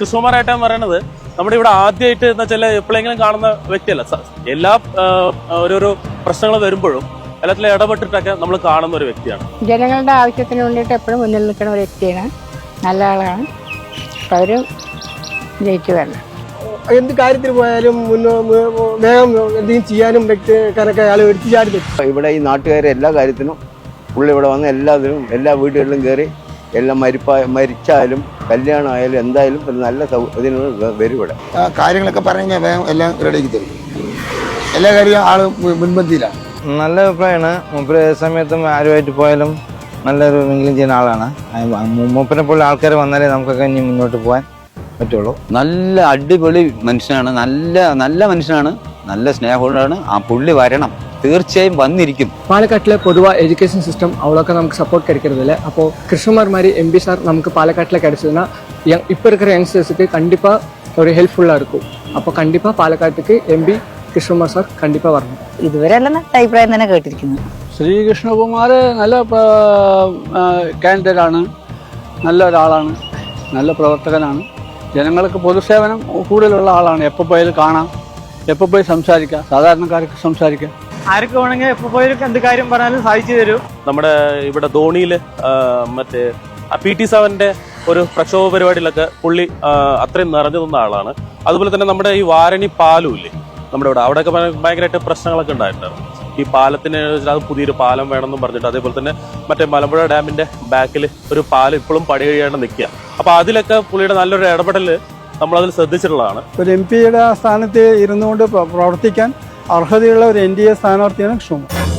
കൃഷ്ണകുമാരേട്ടൻ പറയണത്. നമ്മുടെ ഇവിടെ ആദ്യമായിട്ട് എന്ന് വെച്ചാൽ എപ്പോഴെങ്കിലും കാണുന്ന വ്യക്തിയല്ല. എല്ലാ ഓരോരോ പ്രശ്നങ്ങൾ വരുമ്പോഴും എല്ലാത്തിലും ഇടപെട്ടിട്ടൊക്കെ നമ്മൾ കാണുന്ന ഒരു വ്യക്തിയാണ്. ജനങ്ങളുടെ ആവശ്യത്തിന് വേണ്ടിയിട്ട് എപ്പോഴും മുന്നിൽ നിൽക്കുന്ന ഒരു വ്യക്തിയാണ്. നല്ല ആളാണ്. അവരും ജയിച്ചു വരണം. എന്ത് കാര്യത്തിന് പോയാലും വേഗം എന്തെങ്കിലും ചെയ്യാനും വ്യക്തിക്കാരൊക്കെ അയാൾ എടുത്തു ചാടി നിൽക്കും. ഇവിടെ ഈ നാട്ടുകാരെ എല്ലാ കാര്യത്തിനും പുള്ളി ഇവിടെ വന്ന് എല്ലാത്തിനും എല്ലാ വീടുകളിലും കയറി എല്ലാം മരിപ്പായ മരിച്ചാലും കല്യാണമായാലും എന്തായാലും ഒരു നല്ല സൗ- ഇതിന് വരും ഇവിടെ. കാര്യങ്ങളൊക്കെ പറഞ്ഞു കഴിഞ്ഞാൽ എല്ലാം റെഡിയാക്കി തരും. എല്ലാ കാര്യവും ആൾ മുൻപന്തിയിലാണ് നല്ല അഭിപ്രായമാണ് മൂപ്പര് ഏത് സമയത്തും ആരുമായിട്ട് പോയാലും നല്ലൊരു എങ്കിലും ചെയ്യുന്ന ആളാണ്. മൂപ്പനെ പോലെ ആൾക്കാർ വന്നാലേ നമുക്കൊക്കെ ഇനി മുന്നോട്ട് പോകാൻ പറ്റുള്ളൂ. നല്ല അടിപൊളി മനുഷ്യനാണ്. നല്ല നല്ല മനുഷ്യനാണ്. നല്ല സ്നേഹമുള്ളതാണ് ആ പുള്ളി വരണം. തീർച്ചയായും വന്നിരിക്കും பாலக்காட்டில் பொதுவாக எஜுகேஷன் சிஸ்டம் அவ்வளோக்கா நமக்கு சப்போர்ட் கிடைக்கிறது இல்லை அப்போது கிருஷ்ணமார் மாதிரி எம்பி சார் நமக்கு பாலக்காட்டில் கிடைச்சதுன்னா யங் இப்போ இருக்கிற யங்ஸ்டர்ஸுக்கு கண்டிப்பாக ஒரு ஹெல்ப்ஃபுல்லாக இருக்கும் அப்போ கண்டிப்பாக பாலக்காட்டுக்கு எம்பி கிருஷ்ணமார் சார் கண்டிப்பாக வரணும் ഇതുവരെ എല്ലാം നല്ല അഭിപ്രായം തന്നെ കേട്ടിരിക്കുന്നു ശ്രീകൃഷ്ണകുമാർ നല്ല കാൻഡിഡേറ്റാണ് നല്ല ഒരാളാണ് നല്ല പ്രവർത്തകനാണ് ജനങ്ങൾക്ക് പൊതുസേവനം കൂടുതലുള്ള ആളാണ് എപ്പോൾ പോയാലും കാണാം എപ്പോൾ പോയി സംസാരിക്കാം സാധാരണക്കാർക്ക് സംസാരിക്കാം ആർക്ക് വേണമെങ്കിൽ എപ്പോൾ പോയി എന്ത് കാര്യം പറഞ്ഞാലും സാധിച്ചു തരും. നമ്മുടെ ഇവിടെ ധോണിയിൽ മറ്റേ പി ടി സെവന്റെ ഒരു പ്രക്ഷോഭ പരിപാടിയിലൊക്കെ പുള്ളി അത്രയും നിറഞ്ഞു നിന്ന ആളാണ്. അതുപോലെ തന്നെ നമ്മുടെ ഈ വാരണി പാലും ഇല്ലേ നമ്മുടെ ഇവിടെ അവിടെയൊക്കെ ഭയ- ഭയങ്കരമായിട്ട് പ്രശ്നങ്ങളൊക്കെ ഉണ്ടായിട്ടുണ്ടായിരുന്നു ഈ പാലത്തിന് അത് പുതിയൊരു പാലം വേണമെന്നും പറഞ്ഞിട്ട് അതേപോലെ തന്നെ മറ്റേ മലമ്പുഴ ഡാമിന്റെ ബാക്കിൽ ഒരു പാലം ഇപ്പോഴും പണി കഴിയാണ്ട് നിൽക്കുക. അപ്പൊ അതിലൊക്കെ പുള്ളിയുടെ നല്ലൊരു ഇടപെടൽ നമ്മൾ അതിൽ ശ്രദ്ധിച്ചിട്ടുള്ളതാണ്. ഒരു എം പിയുടെ സ്ഥാനത്ത് ഇരുന്നുകൊണ്ട് പ്രവർത്തിക്കാൻ അർഹതയുള്ള ഒരു എൻ ഡി എ സ്ഥാനാർത്ഥിയാണ് കൃഷ്ണകുമാർ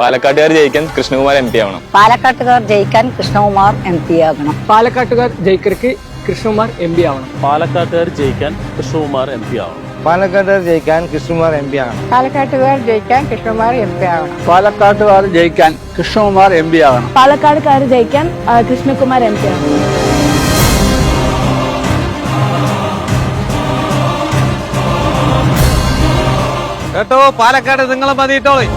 പാലക്കാട്ടുകാർ ജയിക്കാൻ കൃഷ്ണകുമാർ എം പി ആവണം. പാലക്കാട്ടുകാർ ജയിക്കാൻ കൃഷ്ണകുമാർ എം പി ആകണം. പാലക്കാട്ടുകാർ ജയിക്കർക്ക് കൃഷ്ണകുമാർ എം പി ആവണം. പാലക്കാട്ടുകാർ ജയിക്കാൻ കൃഷ്ണകുമാർ എം പി ആവണം. പാലക്കാട്ടുകാർ ജയിക്കാൻ കൃഷ്ണകുമാർ എം പി ആകണം. പാലക്കാട്ടുകാർ ജയിക്കാൻ കൃഷ്ണകുമാർ എം പി ആവണം പാലക്കാട്ടുകാർ ജയിക്കാൻ കൃഷ്ണകുമാർ എം പി ആകണം. പാലക്കാടുകാർ ജയിക്കാൻ കൃഷ്ണകുമാർ എം പി ആകണം. കേട്ടോ പാലക്കാട് നിങ്ങളെ മതിയിട്ടോളി.